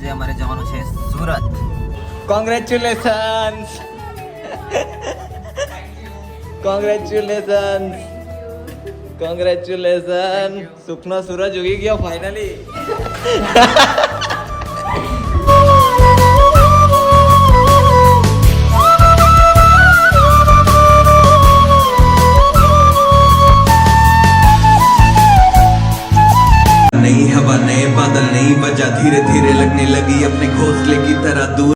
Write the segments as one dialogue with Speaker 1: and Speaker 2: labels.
Speaker 1: આજે અમારે જવાનું છે સુરત. કોંગ્રેચ્યુલેશન્સ કોંગ્રેચ્યુલેશન કોંગ્રેચ્યુલેશન સુખનો સૂરજ ઉગી ગયો ફાઇનલી
Speaker 2: नई हवा नए बादल नई वजह धीरे धीरे लगने लगी अपने घोंसले की तरह दूर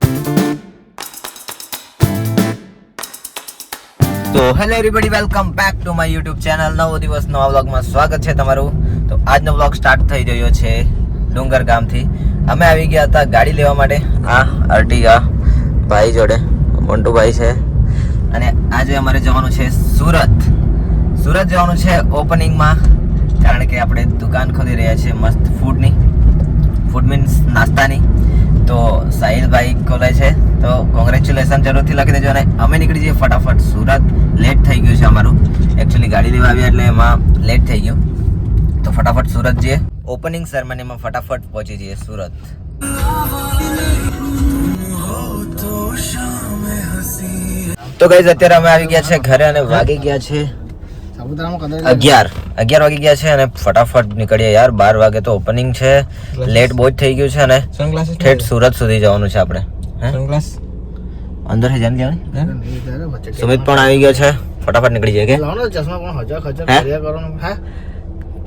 Speaker 1: તો hello everybody welcome back to my YouTube channel નવો દિવસ નવા વ્લોગમાં સ્વાગત છે તમારું તો આજનો વ્લોગ સ્ટાર્ટ થઈ રહ્યો છે ડુંગર ગામથી અમે આવી ગયા હતા ગાડી લેવા માટે આ અર્ટિગા ભાઈ જોડે મોન્ટુભાઈ છે અને આજે અમારે જવાનું છે સુરત સુરત જવાનું છે ઓપનિંગમાં કારણ કે આપણે દુકાન ખોલી રહ્યા છીએ મસ્ત ફૂડની ફૂડ મીન્સ નાસ્તાની. તો સાહિલભાઈ ખોલે છે. તો કોંગ્રેચ્યુલેશન જરૂરથી લખી દેજો અને અમે નીકળી જઈએ ફટાફટ. સુરત લેટ થઈ ગયું છે અમારું. એકચ્યુઅલી ગાડી લેવા આવ્યા એટલે એમાં લેટ થઈ ગયું. તો ફટાફટ સુરત જઈએ. ઓપનિંગ સેરેમનીમાં ફટાફટ પહોંચી જઈએ સુરત. તો ગઈઝ અત્યારે અમે આવી ગયા છે ઘરે અને વાગી ગયા છે અગિયાર. અગિયાર વાગી ગયા છે અને ફટાફટ નીકળીએ યાર. બાર વાગે તો ઓપનિંગ છે. લેટ બહુ જ થઈ ગયું છે અને ઠેઠ સુરત સુધી જવાનું છે આપણે. હે? અંદર હે જાન લેવાની સુમિત પણ આવી ગયો છે. ફટાફટ નીકળી જાય કે? હા?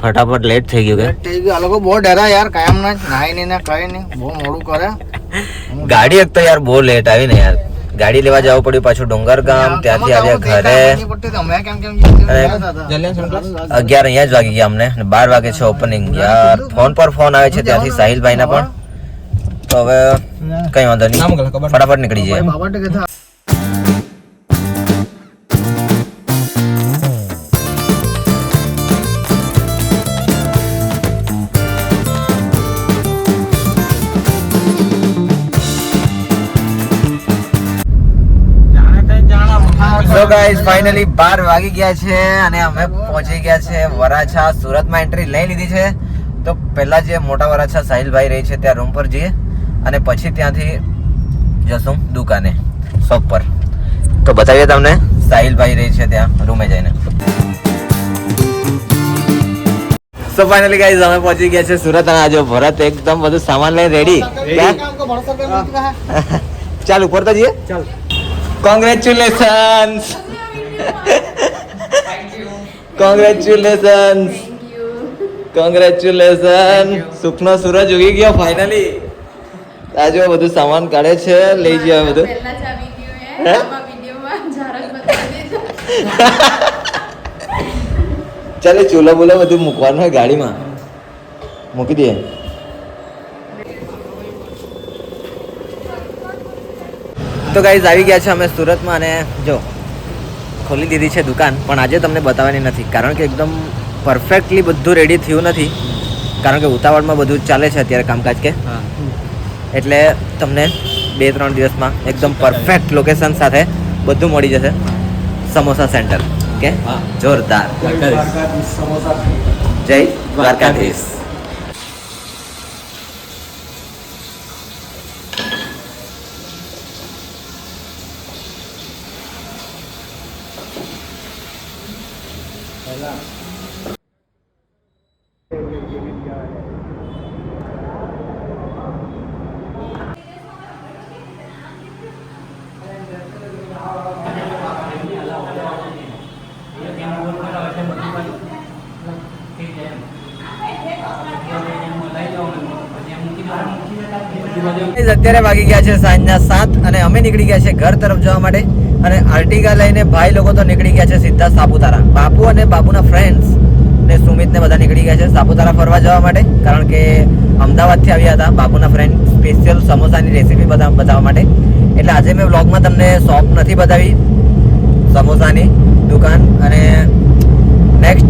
Speaker 1: ફટાફટ લેટ થઈ ગયું કે?
Speaker 3: આ લોકો બહુ ડરા યાર. કાયમ ના નાઈ ને કઈ નહીં. બહુ મોડું કરે.
Speaker 1: ગાડી એક તો યાર બહુ લેટ આવી ને યાર. ગાડી લેવા જવું પડ્યું પાછું ડુંગર ગામ ત્યાંથી આવ્યા ઘરે. અગિયાર અહીંયા જ વાગી ગયા અમને બાર વાગે છે ઓપનિંગ યાર ફોન પર ફોન આવે છે ત્યાંથી સાહિલભાઈ ના પણ. તો હવે કઈ વાંધો નહીં. ફટાફટ નીકળી જઈએ. ગાઈઝ ફાઇનલી બાર વાગી ગયા છે અને અમે પહોંચી ગયા છે વરાછા. સુરતમાં એન્ટ્રી લઈ લીધી છે. તો પહેલા જે મોટા વરાછા સાહિલભાઈ રહી છે ત્યાં રૂમ પર જઈએ અને પછી ત્યાંથી જશું દુકાને શોપ પર. તો બતાવીએ તમને સાહિલભાઈ રહી છે ત્યાં રૂમે જઈને. સો ફાઇનલી ગાઈઝ અમે પહોંચી ગયા છે સુરત અને આજે ભરત એકદમ બધું સામાન લઈને રેડી ચાલ ઉપર તો જઈએ.
Speaker 3: ચાલ.
Speaker 1: કોંગ્રેચ્યુલેશન્સ કોંગ્રેચ્યુલેશન્સ કોંગ્રેચ્યુલેશન સુખનો સૂરજ ઉગી ગયો ફાઇનલી આજે બધું સામાન કાઢે છે લઈ બધું.
Speaker 4: ગયું દીધું.
Speaker 1: ચાલે ચૂલો બુલો બધું મૂકવાનું હોય ગાડીમાં. મૂકી દઈએ. તો ગાઈઝ આવી ગયા છે અમે સુરતમાં અને જો ખોલી દીધી છે દુકાન પણ આજે તમને બતાવવાની નથી. કારણ કે એકદમ પરફેક્ટલી બધું રેડી થયું નથી. કારણ કે ઉતાવળમાં બધું ચાલે છે અત્યારે કામકાજ કે. એટલે તમને બે ત્રણ દિવસમાં એકદમ પરફેક્ટ લોકેશન સાથે બધું મળી જશે. સમોસા સેન્ટર. કે? જોરદાર. જય દ્વારકાધીશ. 没了。અત્યારે વાગી ગયા છે સાંજના સાત અને અમે નીકળી ગયા છે ઘર તરફ જવા માટે અને આર્ટિગા લઈને ભાઈ લોકો તો નીકળી ગયા છે સીધા સાપુતારા. બાપુ અને બાપુના ફ્રેન્ડ્સ ને સુમિત ને બધા નીકળી ગયા છે સાપુતારા ફરવા જવા માટે, કારણ કે અમદાવાદથી આવ્યા હતા બાપુના ફ્રેન્ડ સ્પેશિયલ સમોસાની રેસીપી બધા બતાવવા માટે. એટલે આજે મેં વ્લોગમાં તમને શોપ નથી બતાવી સમોસાની દુકાન અને નેક્સ્ટ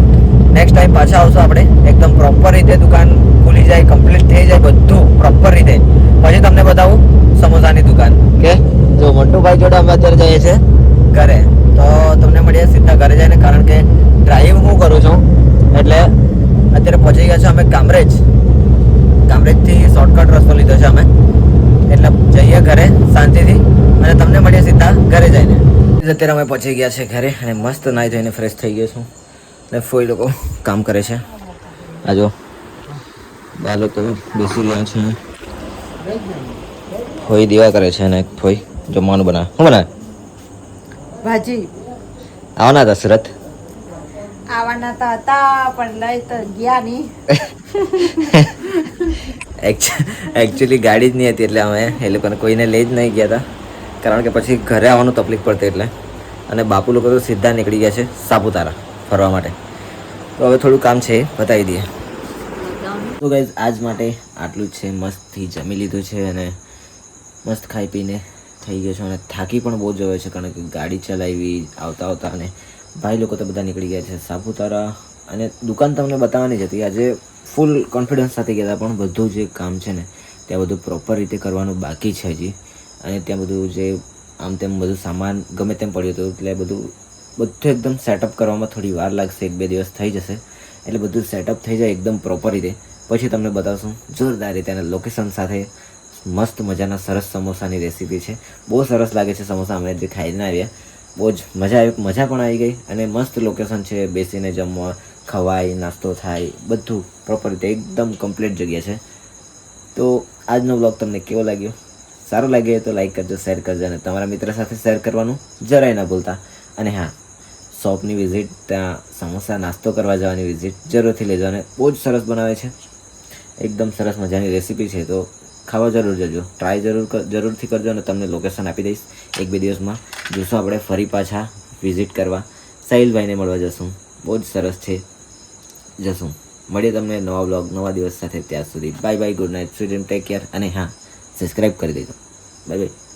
Speaker 1: નેક્સ્ટ ટાઈમ પાછા આવશું આપણે. એકદમ પ્રોપર રીતે દુકાન મોટુભાઈ જોડે અમે અત્યારે જઈએ છીએ ઘરે. તો તમને મળીએ સીધા ઘરે જઈને, કારણ કે ડ્રાઈવ હું કરું છું. એટલે અત્યારે પહોંચી ગયા છે અમે કામરેજ કામરેજથી શોર્ટકટ રસ્તો લીધો છે અમે. એટલે જઈએ ઘરે શાંતિથી અને તમને મળીએ સીધા ઘરે જઈને. અત્યારે અમે પહોંચી ગયા છે ઘરે અને મસ્ત નાહી ધોઈને ફ્રેશ થઈ ગયો છું. અને ફોઈ લોકો કામ કરે છે. આ જો તો બેસી રહ્યા છે. ફોઈ દીવા કરે છે અને ફોઈ. જમવાનું બનાવે. શું બનાવે?
Speaker 5: ભાજી.
Speaker 1: આવવાના હતા સુરત?
Speaker 5: આવવાના તો હતા પણ લઈ તો ગયા નહીં.
Speaker 1: એકચ્યુઅલી ગાડી જ નહીં હતી એટલે અમે એ લોકોને કોઈને લઈ જ નહીં ગયા હતા. કારણ કે પછી ઘરે આવવાનું તકલીફ પડતી એટલે. અને બાપુ લોકો તો સીધા નીકળી ગયા છે સાપુતારા ફરવા માટે. તો હવે થોડું કામ છે બતાવી દઈએ. તો ગાઈઝ આજ માટે આટલું જ છે. મસ્તથી જમી લીધું છે અને મસ્ત ખાઈ પીને થઈ ગયો છું અને થાકી પણ બહુ જ ગયો છે કારણ કે ગાડી ચલાવી આવતા આવતા અને ભાઈ લોકો તો બધા નીકળી ગયા છે સાપુતારા અને દુકાન તમને બતાવવાની જ હતી. આજે ફૂલ કોન્ફિડન્સ સાથે ગયા હતા, પણ બધું જે કામ છે ને, ત્યાં બધું પ્રોપર રીતે કરવાનું બાકી છે હજી. અને ત્યાં બધું જે આમ તેમ બધું સામાન ગમે તેમ પડ્યું હતું, એટલે બધું બધું એકદમ સેટઅપ કરવામાં થોડી વાર લાગશે, એક બે દિવસ થઈ જશે. એટલે બધું સેટઅપ થઈ જાય એકદમ પ્રોપર રીતે. પછી તમને બતાવશું. જોરદાર રીતે અને લોકેશન સાથે મસ્ત મજાના સરસ સમોસાની રેસીપી છે. બહુ સરસ લાગે છે સમોસા, અમે જે ખાઈને આવ્યા બહુ જ મજા આવી, મજા પણ આવી ગઈ અને મસ્ત લોકેશન છે, બેસીને જમવા, ખવાય, નાસ્તો થાય, બધું પ્રોપર રીતે એકદમ કમ્પ્લીટ જગ્યા છે. તો આજનો બ્લોગ તમને કેવો લાગ્યો? સારો લાગે તો લાઈક કરજો શેર કરજો અને તમારા મિત્ર સાથે શેર કરવાનું જરાય ના ભૂલતા. અને હા શોપની વિઝિટ ત્યાં સમોસા, નાસ્તો કરવા જવાની વિઝિટ જરૂરથી લેજો અને બહુ જ સરસ બનાવે છે. એકદમ સરસ મજાની રેસીપી છે તો ખાવા જરૂર જજો. ટ્રાય જરૂર જરૂરથી કરજો અને તમને લોકેશન આપી દઈશ. એક બે દિવસમાં જોશું આપણે ફરી પાછા વિઝિટ કરવા. સાહિલભાઈને મળવા જશું. બહુ જ સરસ છે. જશું. મળીએ તમને નવા બ્લોગ નવા દિવસ સાથે ત્યાં સુધી. બાય બાય ગુડ નાઇટ સ્વીડન ટેક કેર અને હા સબસ્ક્રાઈબ કરી દેજો. Bye bye